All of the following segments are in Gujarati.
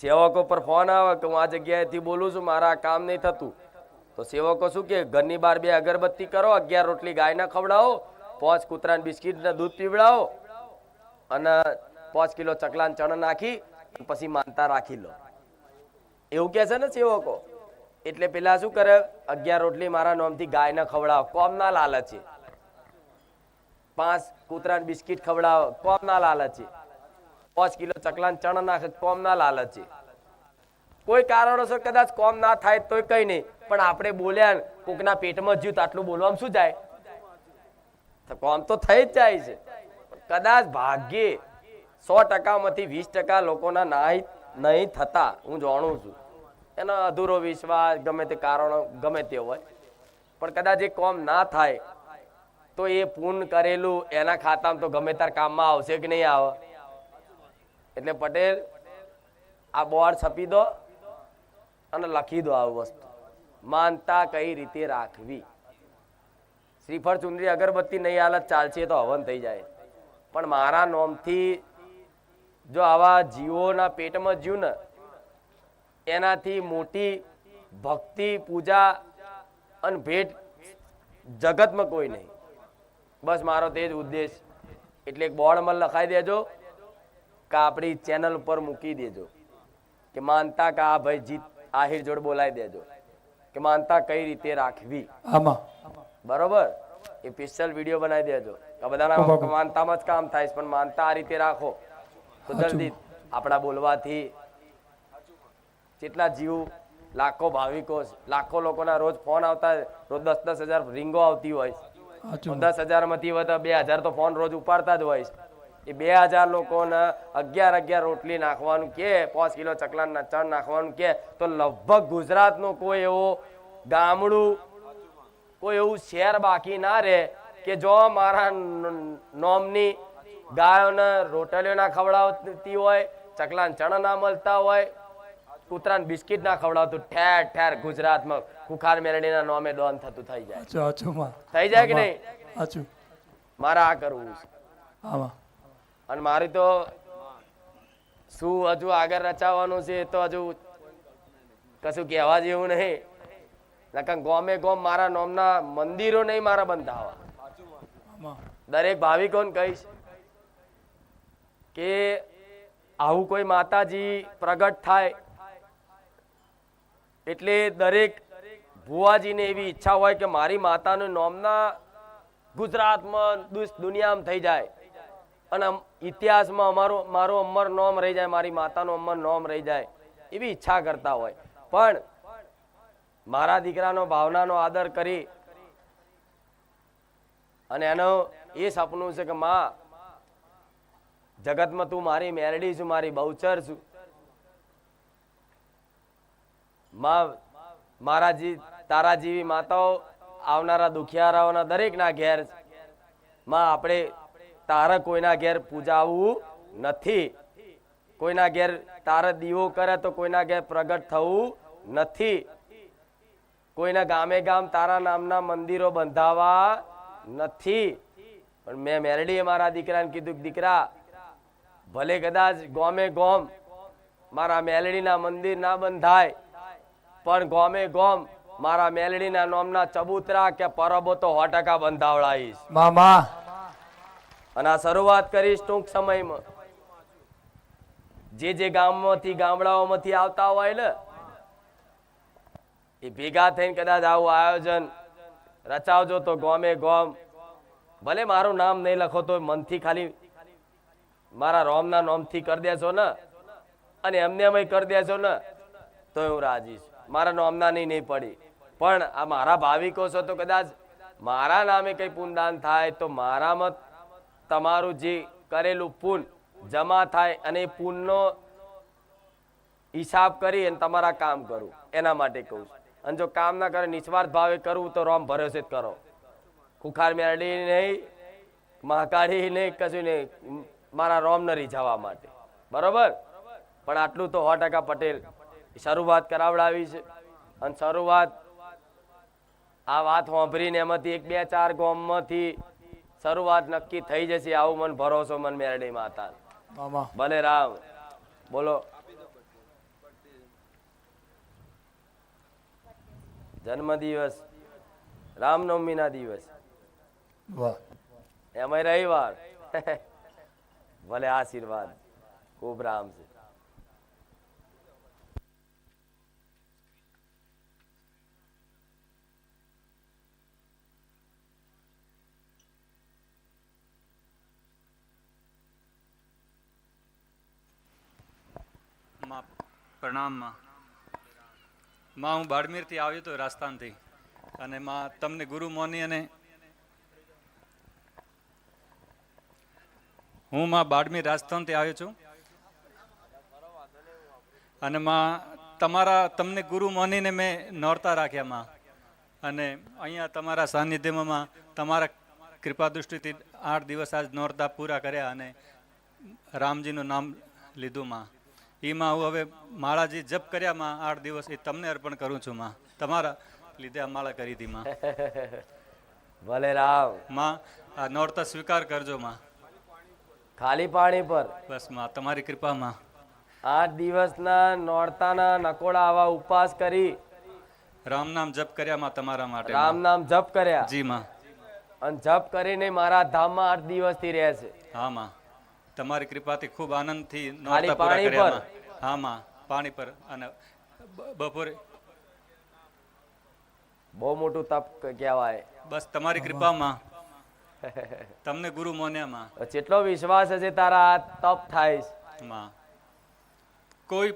સેવકો પર ફોન આવે કે હું આ જગ્યાએથી બોલું છું, મારા કામ નહીં થતું. તો સેવકો શું કે, ઘરની બહાર બે અગરબત્તી કરો, અગિયાર રોટલી ગાયના ખવડાવો, પાંચ કૂતરાને બિસ્કિટના દૂધ પીવડાવો અને પાંચ કિલો ચકલાન ચણ નાખી પછી માનતા રાખી લો. એવું કહે છે ને સેવકો? એટલે પેલા શું કરે, અગિયાર રોટલી મારા નામથી ગાયને ખવડાવો, કોમના છે પાંચ કૂતરાને બિસ્કિટ ખવડાવો, કોમના લાલચે. પાંચ કિલો ચકલાન ચણ નાખે લાલચ છે. કોઈ કારણોસર કદાચ કોમ ના થાય તોય કઈ નહીં, પણ આપણે બોલ્યા ને કોકના પેટમાં તો આટલું બોલવામાં શું જાય? તો કોમ તો થઈ જ જાય છે. કદાચ ભાગ્યે સો ટકામાંથી વીસ ટકા લોકોના નાહી, નહીં થતા, હું જાણું છું. એનો અધૂરો વિશ્વાસ, ગમે તે કારણો, ગમે તે હોય. પણ કદાચ એ કોમ ના થાય, તો એ પૂર્ણ કરેલું એના ખાતામાં તો ગમે તાર કામમાં આવશે કે નહીં આવે? એટલે પટેલ, આ બોર્ડ છપી દો અને લખી દો આ વસ્તુ. માનતા કઈ રીતે રાખવી? શ્રીફળ ચુંદરી અગરબત્તી નહીં હાલત ચાલશે તો હવન થઈ જાય. પણ મારા નોમથી જો આવા જીવોના પેટમાં જીવ ને, એનાથી મોટી ભક્તિ, પૂજા અને ભેટ જગતમાં કોઈ નહીં. બસ મારો તે જ ઉદ્દેશ. એટલે એક બોર્ડમાં લખાઈ દેજો. કે આપણી ચેનલ ઉપર મૂકી દેજો. કે માનતા કે આ ભાઈ જીત આહિર જોડ બોલાવી દેજો. કે માનતા કઈ રીતે રાખવી? આમાં. બરોબર? એ સ્પેશિયલ વીડિયો બનાવી દેજો. કે બધાના માનતામાં જ કામ થાય પણ માનતા આ રીતે રાખો. તો જલ્દી આપણા બોલવાથી જેટલા જીવ લાખો ભાવિકો લાખો લોકોના રોજ ફોન આવતા રોજ દસ દસ હજાર રિંગો આવતી હોય. દસ હજારમાંથી વધે બે હજાર તો ફોન રોજ ઉપાડતા જ હોય. એ બે હજાર લોકોને અગિયાર અગિયાર રોટલી નાખવાનું કે પાંચ કિલો ચકલાના ચણ નાખવાનું કે તો લગભગ ગુજરાતનો કોઈ એવો ગામડું કોઈ એવું શહેર બાકી ના રહે કે જો મારા નોમની ગાયોને રોટલીઓ ના ખવડાવતી હોય ચકલાને ચણા ના મળતા હોય કૂતરાને બિસ્કિટ ના ખવડાવતું ઠેર ઠેર ગુજરાતમાં કુખાર મેરડીના નોમે ડોન થતું થઈ જાય. થઈ જાય કે નહીં? મારા મારે આ કરવું છે. આમાં. અને મારી તો શું હજુ આગળ રચાવવાનું છે તો હજુ કશું કહેવા જેવું નહીં. નકા ગોમે ગોમ મારા નોમના મંદિરો નહીં મારા બંધાવા દરેક ભાવિકોને કહીશ કે આવું કોઈ માતાજી પ્રગટ થાય એટલે દરેક ભુવાજીને એવી ઈચ્છા હોય કે મારી માતાનું નોમના ગુજરાતમાં દુનિયામાં થઈ જાય. અને ઇતિહાસમાં અમારું મારું અમર નોમ રહી જાય, મારી માતાનો અમર નોમ રહી જાય એવી ઈચ્છા કરતા હોય પણ મારા દીકરાનો ભાવનાનો આદર કરી અને એનો એ સપનું છે કે માં, જગતમાં તું મારી મેરડી છું, મારી બહુચર છું માં, મારા જી તારા જેવી માતાઓ આવનારા દુખિયારાઓના દરેકના ઘેર. માં, આપણે તારા કોઈના ઘેર પૂજાવું નથી. કોઈના ઘેર તારા દીવો કરે તો કોઈના ઘેર પ્રગટ થવું નથી. કોઈના ગામે ગામ તારા નામના મંદિરો બંધાવા નથી. પણ મેં મેરડીએ મારા દીકરાને કીધું દીકરા, ભલે કદાચ ગોમે ગોમ મારા મેલડીના મંદિર ના બંધાય, પણ ગોમે ગોમ મારા મેલડીના નોમના ચબૂતરા કે પરબો તો સો ટકા બંધાવડાવીશ મામા અને આ શરૂઆત કરીશ ટૂંક સમયમાં. જે જે ગામમાંથી, ગામડાઓમાંથી આવતા હોય ને, એ ભેગા થઈને કદાચ આવું આયોજન રચાવજો તો ગોમે ગોમ. ભલે મારું નામ નહીં લખો તો મનથી ખાલી મારા રોમના નોમથી કરી દેશો ને. અને એમને એમ કરી દેશો ને, તો હું રાજી છું. મારા નોમના નહીં નહીં પડી. પણ આ મારા ભાવિકો છો તો કદાચ મારા નામે કંઈ પુનદાન થાય તો મારામાં તમારું જે કરેલું પુન જમા થાય અને પુનનો હિસાબ કરી અને તમારા કામ કરું. એના માટે કહું છું. અને જો કામ ના કરે, નિસ્વાર્થ ભાવે કરવું તો રોમ ભરોસે જ કરો. ખુખાર મેરડી નહીં, મહાકાળી નહીં, કશું નહીં. મારા રોમ ન રીઝાવા માટે. બરોબર? પણ આટલું તો સો ટકા પટેલ શરૂઆત કરાવડાવી છે. અને શરૂઆત આ વાત સાંભળીને એમાંથી એક બે ચાર ગામમાંથી શરૂઆત નક્કી થઈ જશે આવું મન ભરોસો મન મેરડી માતા ભલે રામ. બોલો. જન્મ દિવસ. રામનવમી ના દિવસ એમાં રવિવાર. ભલે આશીર્વાદ. ખૂબ રામ છે. માં પ્રણામમાં માં હું બાડમેરથી આવ્યો હતો રાજસ્થાનથી અને માં તમને ગુરુ મોની અને હું માં બાડમેર રાજસ્થાનથી આવ્યો છું. અને માં તમારા તમને ગુરુ મોનીને મેં નોરતા રાખ્યા માં. અને અહીંયા તમારા સાનિધ્યમાં તમારા કૃપા દૃષ્ટિથી આઠ દિવસ આજ નોરતા પૂરા કર્યા અને રામજીનું નામ લીધું માં. એમાં હું હવે માળાજી જપ કર્યા માં આઠ દિવસ એ તમને અર્પણ કરું છું માં. તમારા લીધે આ માળા કરી હતી માં. ભલે રામ. માં આ નોરતા સ્વીકાર કરજો માં. ખાલી પાણી પર. બસમાં તમારી કૃપા માં. આઠ દિવસના નોરતાના નકોડા આવા ઉપવાસ કરી. રામ નામ જપ કર્યા માં તમારા માટે રામ નામ જપ કર્યા. જી માં. અને જપ કરીને મારા ધામમાં આઠ દિવસથી રહે છે. હા માં. તમારી કૃપાથી ખૂબ આનંદથી નોરતા પૂરા કર્યા હા માં. પાણી પર અને બપોરે. બહુ મોટું તપ કહેવાય. બસ તમારી કૃપામાં. તમને ગુરુ મોન્યામાં જેટલો વિશ્વાસ છે તારા તપ થાયમાં. કોઈ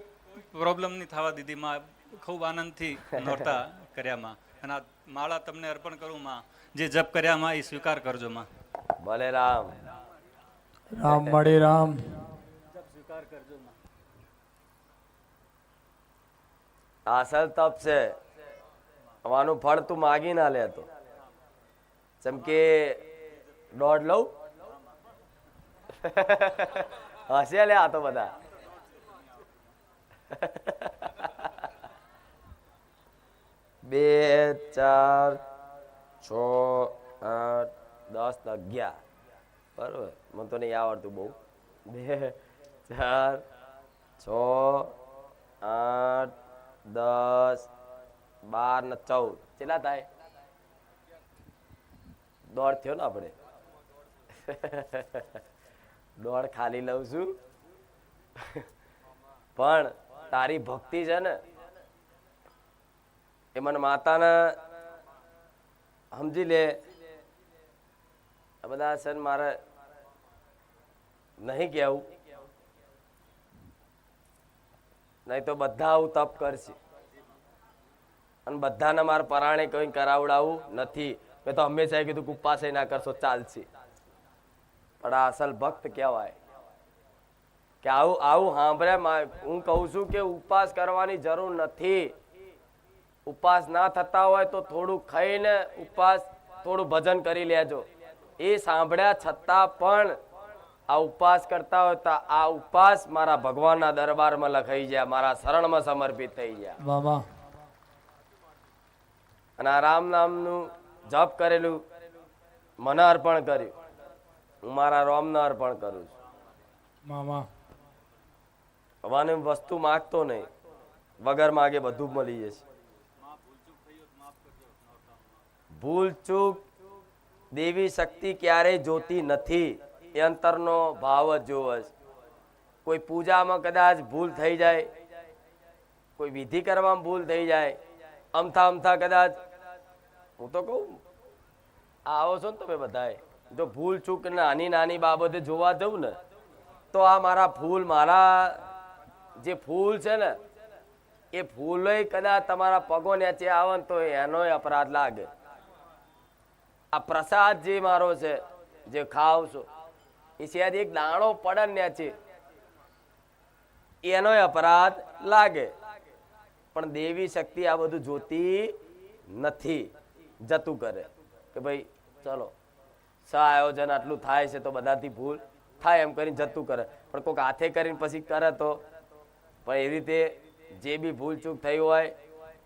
પ્રોબ્લેમ નહીં થવા દીધી માં. ખૂબ આનંદથી નોરતા કર્યા માં. અને આ માળા તમને અર્પણ કરું માં. જે જપ કર્યા માં એ સ્વીકાર કરજો માં. ભલે રામ. રામ મળે રામ. અસલ તપ છે. આનું ફળ તું માગી ના લેતો જેમ કે દોઢ લઉં. હશે લે આ તો બધા. બે, ચાર, છ, આઠ, દસ, અગિયાર. બરોબર. મને તો નહીં આવડતું બહુ. બે, ચાર, છ, આઠ, દસ, બાર ને ચૌદ. કેટલા થાય? દોઢ થયો ને આપણે. દોઢ ખાલી લઉં છું. પણ તારી ભક્તિ છે ને, એ મને માતાને, સમજી લે આ બધા છે મારે નહીં કહેવું. નહીં તો બધા આવું તપ કરશે. અને બધાને મારે પરાણે કંઈ કરાવડાવું નથી. મેં તો હંમેશા કીધું ઉપવાસ ના કરશો, ચાલશે. પણ આ અસલ ભક્ત કહેવાય. કે આવું આવું સાંભળ્યા હું કહું છું કે ઉપવાસ કરવાની જરૂર નથી. ઉપવાસ ના થતા હોય તો થોડું ખાઈને ઉપવાસ, થોડું ભજન કરી લેજો. એ સાંભળ્યા છતાં પણ આ ઉપવાસ કરતા હોય તો આ ઉપવાસ મારા ભગવાનના દરબારમાં લખાઈ જાય મારા શરણમાં સમર્પિત થઈ જાય અને આ રામ નામનું જપ કરેલું મને અર્પણ કર્યું. હું મારા રોમને અર્પણ કરું છું. મામા હવાની વસ્તુ માગતો નહીં વગર માગે બધું મળી જશે. ભૂલ ચૂક દેવી શક્તિ ક્યારેય જોતી નથી? એ અંતરનો ભાવ જ જોવે કોઈ પૂજામાં કદાચ ભૂલ થઈ જાય, કોઈ વિધિ કરવામાં ભૂલ થઈ જાય, અમથા અમથા કદાચ, હું તો કહું, આવો છો ને તમે બધાએ, જો ભૂલ ચૂક નાની નાની બાબતે જોવા જવું ને, તો આ મારા ફૂલ, મારા જે ફૂલ છે ને, એ ફૂલો કદાચ તમારા પગો નેચે આવે ને તો એનોય અપરાધ લાગે. આ પ્રસાદ જે મારો છે, જે ખાવ છો. એ સિવાય એક દાણો પડે છે. એનો અપરાધ લાગે. પણ દેવી શક્તિ આ બધું જોતી નથી. જતું કરે. કે ભાઈ, ચલો સ આયોજન આટલું થાય છે તો બધાથી ભૂલ થાય એમ કરીને જતું કરે. પણ કોઈક હાથે કરીને પછી કરે તો. પણ એ રીતે જે બી ભૂલ ચૂક થઈ હોય,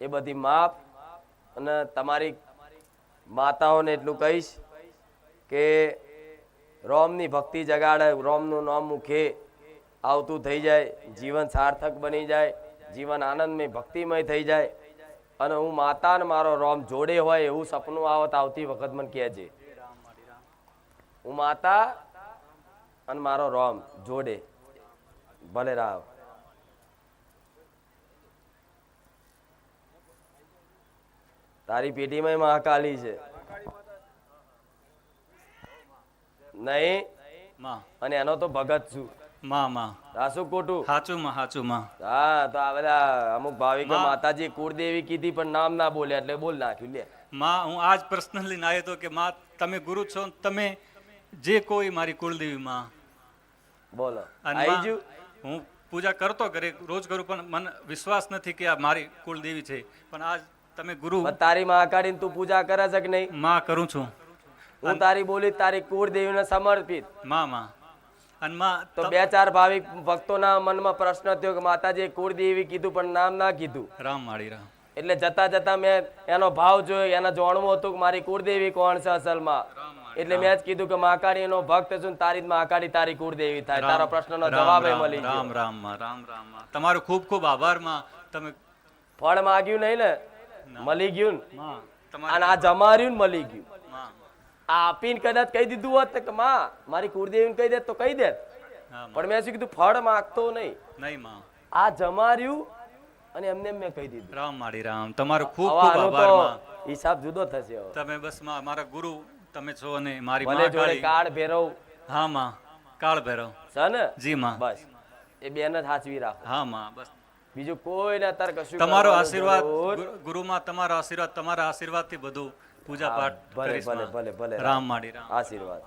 એ બધી માફ અને તમારી માતાઓને એટલું કહીશ કે રોમની ભક્તિ જગાડે, રોમનું નામ મુખે આવતું થઈ જાય, જીવન સાર્થક બની જાય, જીવન આનંદમય, ભક્તિમય થઈ જાય. અને હું માતા અને મારો રોમ જોડે હોય એવું સપનું આવત આવતી વખત મને કહેજે. હું માતા અને મારો રોમ જોડે. ભલે રાવ. તારી પેટીમાં મહાકાલી છે. નહીં? અને એનો તો ભગત છું. માં માં. હા તો અમુક ભાવિકો માતાજી કુળદેવી કીધી પણ નામ ના બોલ્યા એટલે બોલ નાખ્યું લે. માં હું આજ પર્સનલી આવ્યો હતો કે માં તમે ગુરુ છો તમે જે કોઈ મારી કુળદેવી માં. બોલો. અને હું પૂજા કરતો ઘરે રોજ કરું પણ મને વિશ્વાસ નથી કે આ મારી કુળદેવી છે. પણ આજ તમે ગુરુ તારી માં મહાકાળી તું પૂજા કરે છે કે નહીં? માં કરું છું. હું તારી બોલી તારી કુળદેવીને સમર્પિત. માં માં. અને માં તો બે ચાર ભાવિક ભક્તોના મનમાં પ્રશ્ન થયો કે માતાજીએ કુળદેવી કીધું પણ નામ ના કીધું. રામ માળી રામ. એટલે જતા જતા મેં એનો ભાવ જોયો એના જાણવું હતું કે મારી કુળદેવી કોણ છે અસલમાં? એટલે મેં જ કીધું કે મહાકાળી નો ભક્ત છું તારી મહાકાળી તારી કુળદેવી થાય. તારો પ્રશ્નનો જવાબ રામ, મળી રામ રામ રામ રામ. તમારો ખૂબ ખૂબ આભારમાં. તમે ફળ માગ્યું નહીં ને? મળી ગયું અને આ જમાર્યું ને મળી ગયું આ આપીને કદાચ કહી દીધું હોત કે માં મારી કુળદેવીને કહી દેત તો કહી દેત. પણ મેં શું કીધું ફળ માગતો નહીં. નહીં માં. આ જમાર્યું અને એમને મેં કહી દીધું. રામ મારી રામ. તમારો ખૂબ ખૂબ આભારમાં. હિસાબ જુદો થશે તમે બસમાં મારા ગુરુ તમે છો અને મારી માં જોડે કાળ ભેરવ. હા માં. કાળ ભેરવ. છે ને? જી માં. બસ. એ બેન જ હાચવી રાખો. હા માં. બસ. બીજું કોઈ ને તાર કશું તમારો આશીર્વાદ ગુરુમાં તમારો આશીર્વાદ તમારા આશીર્વાદથી બધું પૂજા પાઠ ભલે ભલે ભલે ભલે રામ માડી રામ. આશીર્વાદ.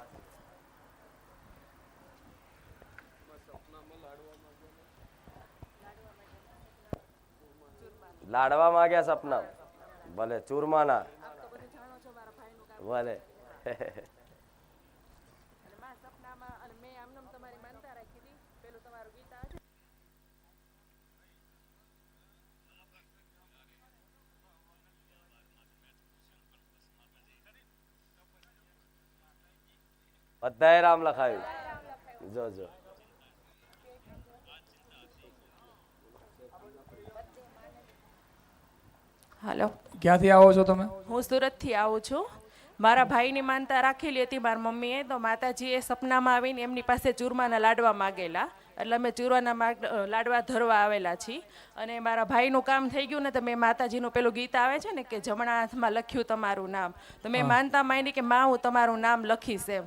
લાડવા માંગ્યા સપના. ભલે ચૂરમાના. ભલે. બધાએ રામ લખાયું. જો જો. હાલો. ક્યાંથી આવો છો તમે? હું સુરતથી આવું છું. મારા ભાઈની માનતા રાખેલી હતી મારા મમ્મીએ તો માતાજીએ સપનામાં આવીને એમની પાસે ચૂરમાના લાડવા માગેલા. એટલે અમે ચૂરમાના માગ- લાડવા ધરવા આવેલા છીએ. અને મારા ભાઈનું કામ થઈ ગયું ને તો મેં માતાજીનું પેલું ગીત આવે છે ને કે જમણા હાથમાં લખ્યું તમારું નામ. તો મેં માનતા માંડી કે માં હું તમારું નામ લખીશ એમ.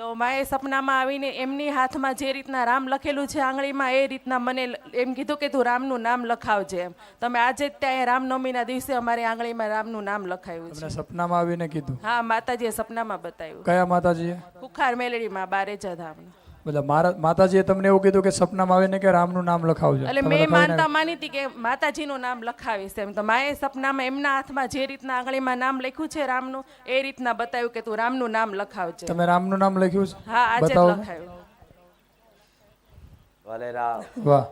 તો માએ સપનામાં આવીને એમની હાથમાં જે રીતના રામ લખેલું છે આંગળીમાં એ રીતના મને એમ કીધું કે તું રામનું નામ લખાવજે એમ. તમે આજે જ ત્યાં રામનવમીના દિવસે અમારી આંગળીમાં રામનું નામ લખાયું છે. સપનામાં આવીને કીધું? હા માતાજીએ સપનામાં બતાવ્યું. કયા માતાજીએ? કુખાર મેલડીમાં બારેજા ધામનું. બધા મારા માતાજીએ તમને એવું કીધું કે સપનામાં આવીને કે રામનું નામ લખાવજો. એટલે મેં માનતા માની હતી કે માતાજીનું નામ લખાવીશ એમ. તો માએ સપનામાં એમના હાથમાં જે રીતના આંગળીમાં નામ લખ્યું છે રામનું એ રીતના બતાવ્યું કે તું રામનું નામ લખાવજે. તમે રામનું નામ લખ્યું છે? હા આજે લખાયું. ભલે રામ. વાહ.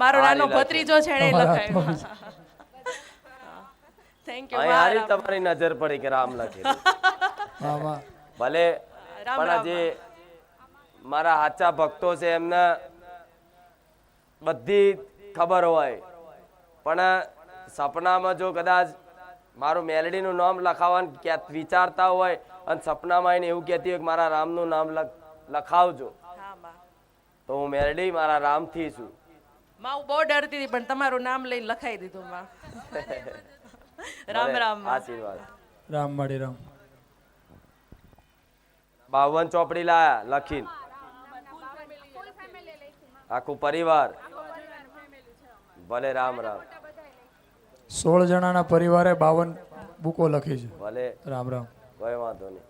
મારો નાનો ભત્રીજો છે એણે તમારા થેન્ક યુ હારી તમારી નજર પડી કે રામ લખેલું. વાહ વાહ. ભલે પણ રામ. મારા સાચા ભક્તો છે એમને બધી ખબર હોય. પણ સપનામાં જો કદાચ મારું મેલડીનું નામ લખાવવાનું કે- વિચારતા હોય અને સપનામાં એને એવું કહેતી હોય કે મારા રામનું નામ લખાવજો. તો હું મેલડી મારા રામથી છું. માં હું બહુ ડરતી હતી પણ તમારું નામ લઈને લખાઈ દીધું માં. રામ રામ. આશીર્વાદ. રામ મળી રામ. બાવન ચોપડી લાયા લખીને. આખું પરિવાર. ભલે રામ રામ. સોળ જણાના પરિવારે બાવન બુકો લખી છે. ભલે. રામ રામ. કોઈ વાંધો નહીં.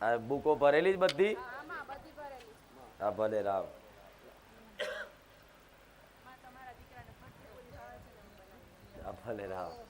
આ બુકો ભરેલી જ બધી? હા ભલે રામ. હા ભલે રામ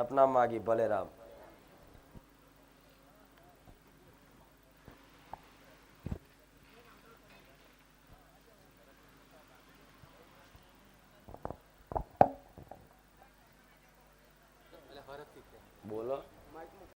સપના માગી ભલે રામ.